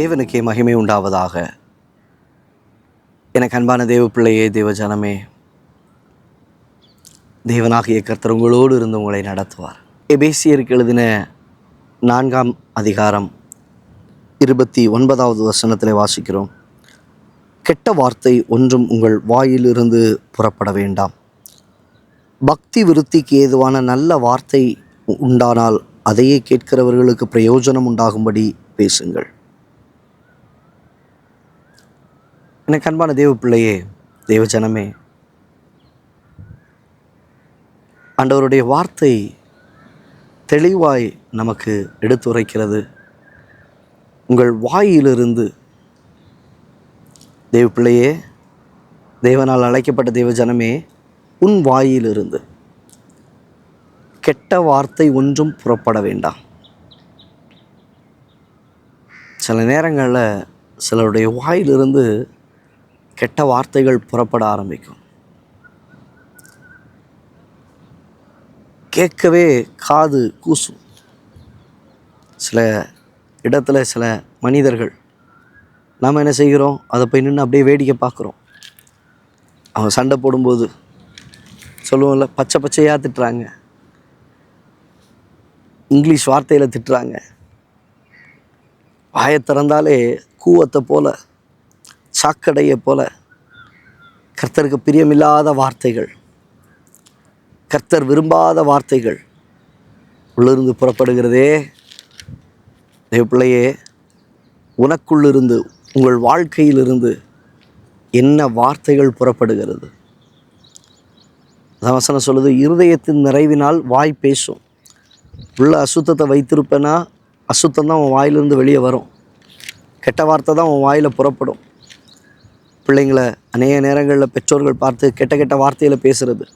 தேவனுக்கே மகிமை உண்டாவதாக. எனக்கு அன்பான தேவ பிள்ளையே தேவ ஜனமே தேவனாகிய கர்த்தர் உங்களோடு இருந்து உங்களை நடத்துவார். எபேசியருக்கு எழுதின நான்காம் அதிகாரம் இருபத்தி ஒன்பதாவது வசனத்தில் வாசிக்கிறோம். கெட்ட வார்த்தை ஒன்றும் உங்கள் வாயிலிருந்து புறப்பட வேண்டாம். பக்தி விருத்திக்கு ஏதுவான நல்ல வார்த்தை உண்டானால் அதையே கேட்கிறவர்களுக்கு பிரயோஜனம் உண்டாகும்படி பேசுங்கள். எனக்கு அன்பான தேவ பிள்ளையே தேவ ஜனமே. ஆண்டவருடைய வார்த்தை தெளிவாய் நமக்கு எடுத்துரைக்கிறது. உங்கள் வாயிலிருந்து தேவ பிள்ளையே தேவனால் அழைக்கப்பட்ட தேவ ஜனமே உன் வாயிலிருந்து கெட்ட வார்த்தை ஒன்றும் புறப்பட வேண்டாம். சில நேரங்களில் சிலருடைய வாயிலிருந்து கெட்ட வார்த்தைகள் புறப்பட ஆரம்பிக்கும். கேட்கவே காது கூசும். சில இடத்துல சில மனிதர்கள் நாம் என்ன செய்கிறோம்? அதை போய் நின்று அப்படியே வேடிக்கை பார்க்குறோம். அவங்க சண்டை போடும்போது சொல்லுவோம்ல பச்சை பச்சையாக திட்டுறாங்க. இங்கிலீஷ் வார்த்தையில் திட்டுறாங்க. வாயை திறந்தாலே கூவத்தை போல் சாக்கடையை போல கர்த்தருக்கு பிரியமில்லாத வார்த்தைகள் கர்த்தர் விரும்பாத வார்த்தைகள் உள்ளிருந்து புறப்படுகிறதே. தேவ பிள்ளையே உனக்குள்ளிருந்து உங்கள் வாழ்க்கையிலிருந்து என்ன வார்த்தைகள் புறப்படுகிறது? அதான் வசனம் சொல்லுது இருதயத்தின் நிறைவினால் வாய் பேசும். உள்ள அசுத்தத்தை வைத்திருப்பேன்னா அசுத்தம் தான் உன் வாயிலிருந்து வெளியே வரும். கெட்ட வார்த்தை தான் உன் வாயில் புறப்படும். பிள்ளைங்களை அநேக நேரங்களில் பெற்றோர்கள் பார்த்து கெட்ட கெட்ட வார்த்தையில் பேசுகிறது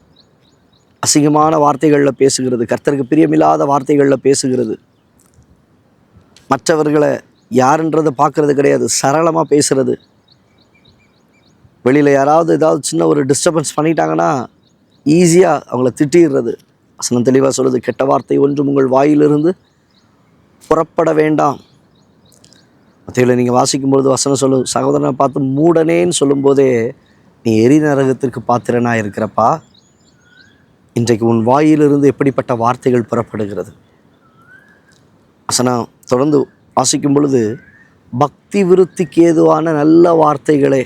அசிங்கமான வார்த்தைகளில் பேசுகிறது. கர்த்தருக்கு பிரியமில்லாத வார்த்தைகளில் பேசுகிறது. மற்றவர்களை யாருன்றதை பார்க்கறது கிடையாது. சரளமாக பேசுகிறது வெளியில் யாராவது ஏதாவது சின்ன ஒரு டிஸ்டர்பன்ஸ் பண்ணிட்டாங்கன்னா ஈஸியாக அவங்கள திட்டிடுறது. வசனம் தெளிவாக சொல்லுது கெட்ட வார்த்தை ஒன்றும் உங்கள் வாயிலிருந்து புறப்பட வேண்டாம். மத்தியில் நீங்கள் வாசிக்கும்பொழுது வசனம் சொல்லு சகோதரனை பார்த்து மூடனேன்னு சொல்லும்போதே நீ எரி நரகத்திற்கு பாத்திரனாக இருக்கிறப்பா. இன்றைக்கு உன் வாயிலிருந்து எப்படிப்பட்ட வார்த்தைகள் புறப்படுகிறது? வசனம் தொடர்ந்து வாசிக்கும் பொழுது பக்தி விருத்திக்கு ஏதுவான நல்ல வார்த்தைகளே.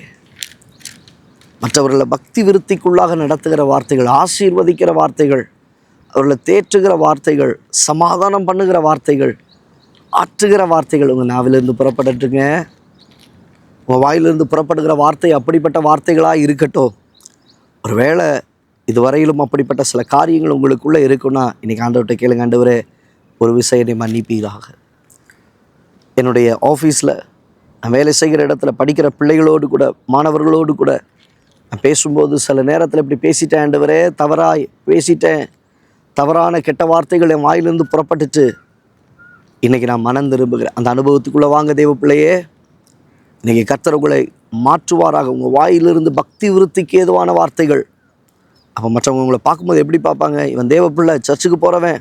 மற்றவர்களை பக்தி விருத்திக்குள்ளாக நடத்துகிற வார்த்தைகள் ஆசீர்வதிக்கிற வார்த்தைகள் அவர்களை தேற்றுகிற வார்த்தைகள் சமாதானம் பண்ணுகிற வார்த்தைகள் ஆற்றுகிற வார்த்தைகள் உங்கள் நாவிலிருந்து புறப்படட்டுங்க. உங்கள் வாயிலிருந்து புறப்படுகிற வார்த்தை அப்படிப்பட்ட வார்த்தைகளாக இருக்கட்டும். ஒருவேளை இதுவரையிலும் அப்படிப்பட்ட சில காரியங்கள் உங்களுக்குள்ளே இருக்குன்னா இன்றைக்கி ஆண்டவர்கிட்ட கேளுங்க ஆண்டவரே ஒரு விஷயம் என்னை மன்னிப்பீராக. என்னுடைய ஆஃபீஸில் நான் வேலை செய்கிற இடத்துல படிக்கிற பிள்ளைகளோடு கூட மாணவர்களோடு கூட நான் பேசும்போது சில நேரத்தில் இப்படி பேசிட்டேன் ஆண்டவரே தவறாய் பேசிட்டேன். தவறான கெட்ட வார்த்தைகள் என் வாயிலிருந்து புறப்பட்டுச்சு. இன்றைக்கி நான் மனம் திரும்புகிறேன். அந்த அனுபவத்துக்குள்ளே வாங்க தேவ பிள்ளையே. இன்றைக்கி கர்த்தர் மாற்றுவாராக. உங்கள் வாயிலிருந்து பக்தி விருத்திக்கு ஏதுவான வார்த்தைகள். அப்போ மற்றவங்க உங்களை பார்க்கும்போது எப்படி பார்ப்பாங்க? இவன் தேவ பிள்ளை சர்ச்சுக்கு போகிறவன்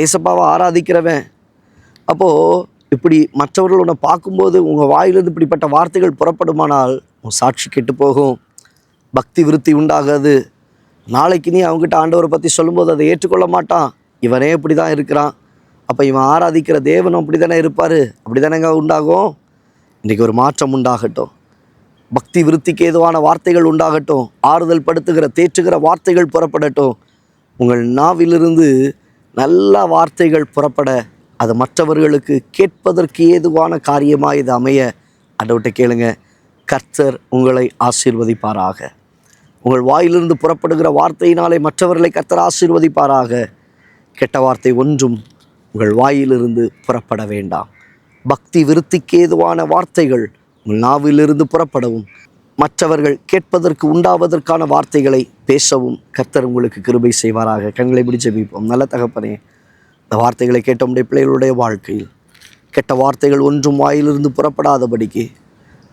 ஏசப்பாவை ஆராதிக்கிறவன். அப்போது இப்படி மற்றவர்கள் உன்னை பார்க்கும்போது உங்கள் வாயிலிருந்து இப்படிப்பட்ட வார்த்தைகள் புறப்படுமானால் உன் சாட்சி கெட்டு போகும். பக்தி விருத்தி உண்டாகாது. நாளைக்கு நீ அவங்ககிட்ட ஆண்டவரை பற்றி சொல்லும்போது அதை ஏற்றுக்கொள்ள மாட்டான். இவனே இப்படி தான் இருக்கிறான். அப்போ இவன் ஆராதிக்கிற தேவனும் அப்படி தானே இருப்பார்? அப்படி தானேங்க உண்டாகும்? இன்றைக்கி ஒரு மாற்றம் உண்டாகட்டும். பக்தி விருத்திக்கு ஏதுவான வார்த்தைகள் உண்டாகட்டும். ஆறுதல் படுத்துகிற தேற்றுகிற வார்த்தைகள் புறப்படட்டும். உங்கள் நாவிலிருந்து நல்ல வார்த்தைகள் புறப்பட அது மற்றவர்களுக்கு கேட்பதற்கு ஏதுவான காரியமாக இது அமைய? அடவிட்ட கேளுங்க. கர்த்தர் உங்களை ஆசீர்வதிப்பாராக. உங்கள் வாயிலிருந்து புறப்படுகிற வார்த்தையினாலே மற்றவர்களை கர்த்தர் ஆசீர்வதிப்பாராக. கெட்ட வார்த்தை ஒன்றும் உங்கள் வாயிலிருந்து புறப்பட வேண்டாம். பக்தி விருத்திக்கு ஏதுவான வார்த்தைகள் உங்கள் நாவிலிருந்து புறப்படவும். மற்றவர்கள் கேட்பதற்கு உண்டாவதற்கான வார்த்தைகளை பேசவும் கர்த்தர் உங்களுக்கு கிருபை செய்வாராக. கண்களை பிடிச்சு வைப்போம் நல்ல தகப்பனே இந்த வார்த்தைகளை கேட்ட உடைய பிள்ளைகளுடைய வாழ்க்கையில் கெட்ட வார்த்தைகள் ஒன்றும் வாயிலிருந்து புறப்படாதபடிக்கு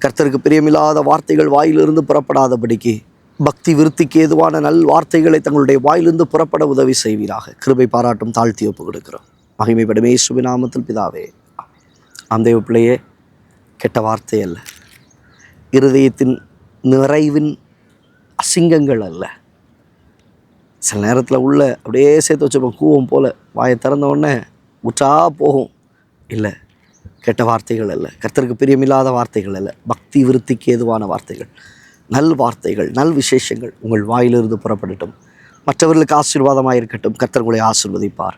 கர்த்தருக்கு பிரியமில்லாத வார்த்தைகள் வாயிலிருந்து புறப்படாதபடிக்கு பக்தி விருத்திக்கு ஏதுவான நல் வார்த்தைகளை தங்களுடைய வாயிலிருந்து புறப்பட உதவி செய்வீராக. கிருபை பாராட்டும் தாழ்த்தி ஒப்பு கொடுக்கிறோம். மகிமைப்படும் சுபிநாமத்தில் நாமத்தில் பிதாவே. அந்த பிள்ளையே கெட்ட வார்த்தை அல்ல இருதயத்தின் நிறைவின் அசிங்கங்கள் அல்ல. சில நேரத்தில் உள்ள அப்படியே சேர்த்து வச்சப்போ கூவம் போல் வாயை திறந்த உடனே உற்றா போகும். இல்லை கெட்ட வார்த்தைகள் அல்ல. கர்த்தருக்கு பிரியமில்லாத வார்த்தைகள் அல்ல. பக்தி விருத்திக்கு ஏதுவான வார்த்தைகள். நல் வார்த்தைகள் நல் விசேஷங்கள் உங்கள் வாயிலிருந்து புறப்படட்டும். மற்றவர்களுக்கு ஆசீர்வாதமாக இருக்கட்டும் கர்த்தர்களை ஆசிர்வதிப்பார் ஆசீர்வதிப்பார்.